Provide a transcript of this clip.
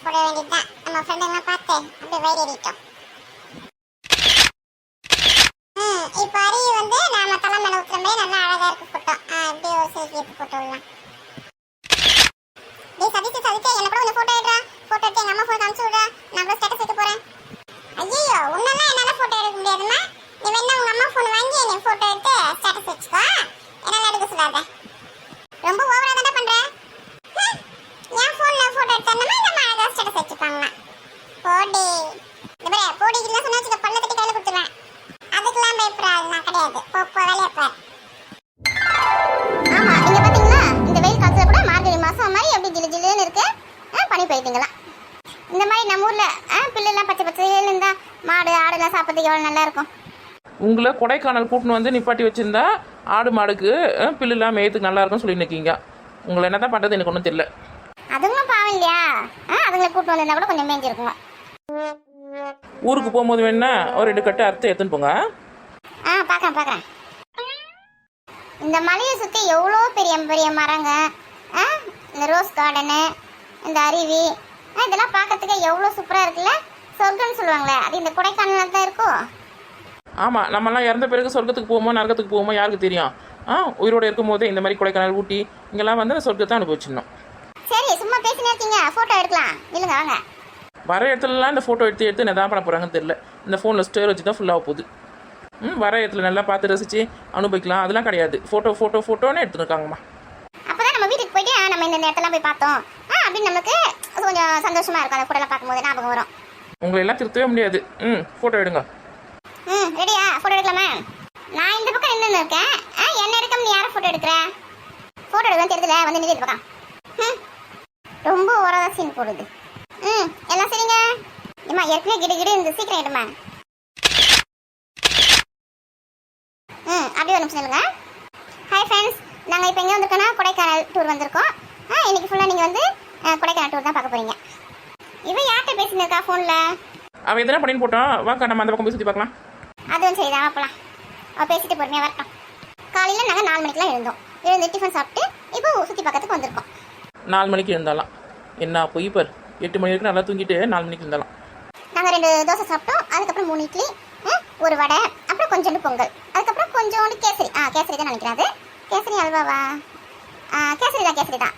Dance போட வேண்டியதுதான் நம்ம ஃப்ரெண்டெல்லாம் பார்த்து எரிட்டோம் வயிறிட்டோம் இப்போ அருவி வந்து நாம தலை மேல ஊத்துற மாதிரி நல்லா அழகா இருக்கு போட்டோம் அப்படியே ஒரு செல்ஃபி எடுத்து போட்டோ விடலாம் டேய் சதிச்சு சதிச்சு என்ன கூட ஒரு போட்டோ எடுறா போட்டோ எடுத்து எங்க அம்மா போன் அனுப்பிச்சு விடுறா நான் கூட ஸ்டேட்டஸ் வைக்க போறேன் ஐயோ உன்னெல்லாம் என்னால போட்டோ எடுக்க முடியாதுமா நீ வேணா உங்க அம்மா போன் வாங்கி நீ போட்டோ எடுத்து ஸ்டேட்டஸ் வச்சுக்கோ என்னால எடுக்க சொல்லாத ரொம்ப வேலை அழகா போடி. இந்த பாரு போடிக்கு சொன்னா வச்சுக்க பல்ல தட்டி கையில கொடுத்துருவேன். அதுக்கெல்லாம் பயப்படாது நான் கிடையாது. போ போ வேலையை பாரு. ஆமா நீங்க பாத்தீங்களா? இந்த வெயில் காலத்துல கூட மார்கழி மாசம் மாதிரி எப்படி ஜிலு ஜிலுன்னு இருக்கு. பனி பெய்யுதுங்களா? இந்த மாதிரி நம்ம ஊர்ல ஆ, பச்சை பச்சையில் இருந்தா மாடு ஆடுலாம் சாப்பிட்றதுக்கு எவ்வளவு நல்லா இருக்கும்? உங்களை கொடைக்கானல் கூட்டின்னு வந்து நிப்பாட்டி வச்சிருந்தா ஆடு மாடுக்கு பில்லுலாம் மேயத்துக்கு நல்லா இருக்கும்னு சொல்லி நிற்கீங்க உங்களை என்ன தான் பண்ணுறது எனக்கு ஒன்றும் தெரியல. இல்லையா? ஆ, அதுங்களை கூட்டு வந்திருந்தா கூட கொஞ்சம் மேய்ஞ்சிருக்குங்க ஊருக்கு போகும்போது வேணா ஒரு ரெண்டு கட்டு அறுத்து எடுத்துன்னு போங்க. ஆ பார்க்கறேன் பார்க்கறேன் இந்த மலையை சுற்றி எவ்வளோ பெரிய பெரிய மரங்க? ஆ இந்த ரோஸ் கார்டனு இந்த அருவி. ஆ, இதெல்லாம் பார்க்கறதுக்கு எவ்வளோ சூப்பராக இருக்குல்ல? சொர்க்கம்னு சொல்லுவாங்களே அது இந்த கொடைக்கானல் தான் இருக்கும் ஆமாம் நம்மலாம் இறந்த பிறகு சொர்க்கத்துக்கு போவோமோ நரகத்துக்கு போவோமோ யாருக்கு தெரியும்? ஆ உயிரோடு இருக்கும்போதே இந்த மாதிரி கொடைக்கானல் ஊட்டி இங்கெல்லாம் வந்து சொர்க்கத்தை அனுபவிச்சிடணும். பேசினே இருக்கீங்க. ஃபோட்டோ எடுக்கலாம். இல்லைங்க வாங்க. வர இடத்துலலாம் இந்த ஃபோட்டோ எடுத்து எடுத்து என்ன தான் பண்ண போகிறாங்கன்னு தெரியல. இந்த ஃபோனில் ஸ்டோரேஜ் தான் ஃபுல்லாக போகுது. ம் வர இடத்துல நல்லா பார்த்து ரசித்து அனுபவிக்கலாம். அதெல்லாம் கிடையாது. ஃபோட்டோ ஃபோட்டோ ஃபோட்டோன்னு எடுத்துன்னு இருக்காங்கம்மா அப்பதான் நம்ம வீட்டுக்கு போயிட்டு நம்ம இந்த நேரத்தெல்லாம் போய் பார்த்தோம். ஆ அப்படின்னு நமக்கு கொஞ்சம் சந்தோஷமா இருக்கும். அந்த ஃபோட்டோலாம் பார்க்கும்போது ஞாபகம் வரும். உங்களை எல்லாம் திருத்தவே முடியாது. ம் ஃபோட்டோ எடுங்க. ம் ரெடியா ஃபோட்டோ எடுக்கலாமா? நான் இந்த பக்கம் நின்று இருக்கேன். என்ன எடுக்க நீ யாரை ஃபோட்டோ எடுக்கிற? ஃபோட்டோ எடுக்கலாம் தெரியுதுல வந்து நின்று பக்கம். ஓரதா சீன் போடுது. ம் எல்லாம் சரிங்க? ஏம்மா ஏற்கனவே கிடு கிடு இந்த சீக்கிரம் எடுமா ம் அப்படியே ஒரு நிமிஷம் சொல்லுங்க. ஹாய் ஃப்ரெண்ட்ஸ் நாங்கள் இப்போ எங்கே வந்திருக்கோம்னா கொடைக்கானல் டூர் வந்திருக்கோம். ஆ இன்னைக்கு ஃபுல்லாக நீங்கள் வந்து கொடைக்கானல் டூர் தான் பார்க்க போறீங்க. இவன் யார்கிட்ட பேசின்னு இருக்கா ஃபோனில் அவன் எதனா பண்ணின்னு போட்டோம் வாக்கா நம்ம அந்த பக்கம் போய் சுற்றி பார்க்கலாம். அதுவும் சரிதான் போகலாம் அவள் பேசிட்டு பொறுமையாக வரட்டும். காலையில் நாங்கள் நாலு மணிக்கெலாம் எழுந்தோம் எழுந்து டிஃபன் சாப்பிட்டு இப்போ சுற்றி பார்க்கறதுக்கு வந்திருக்கோம். நாலு மணிக்கு இருந்தாலாம். என்ன பொய் பார். எட்டு மணி வரைக்கும் நல்லா தூங்கிட்டு நாலு மணிக்கு இருந்தாலும் நாங்கள் ரெண்டு தோசை சாப்பிட்டோம். அதுக்கப்புறம் மூணு இட்லி ஒரு வடை அப்புறம் கொஞ்சோண்டு பொங்கல். அதுக்கப்புறம் கொஞ்சோண்டு கேசரி. ஆ கேசரி தான் நினைக்கிறேன் அது. கேசரி அல்வாவா? ஆ கேசரி தான் கேசரி தான்.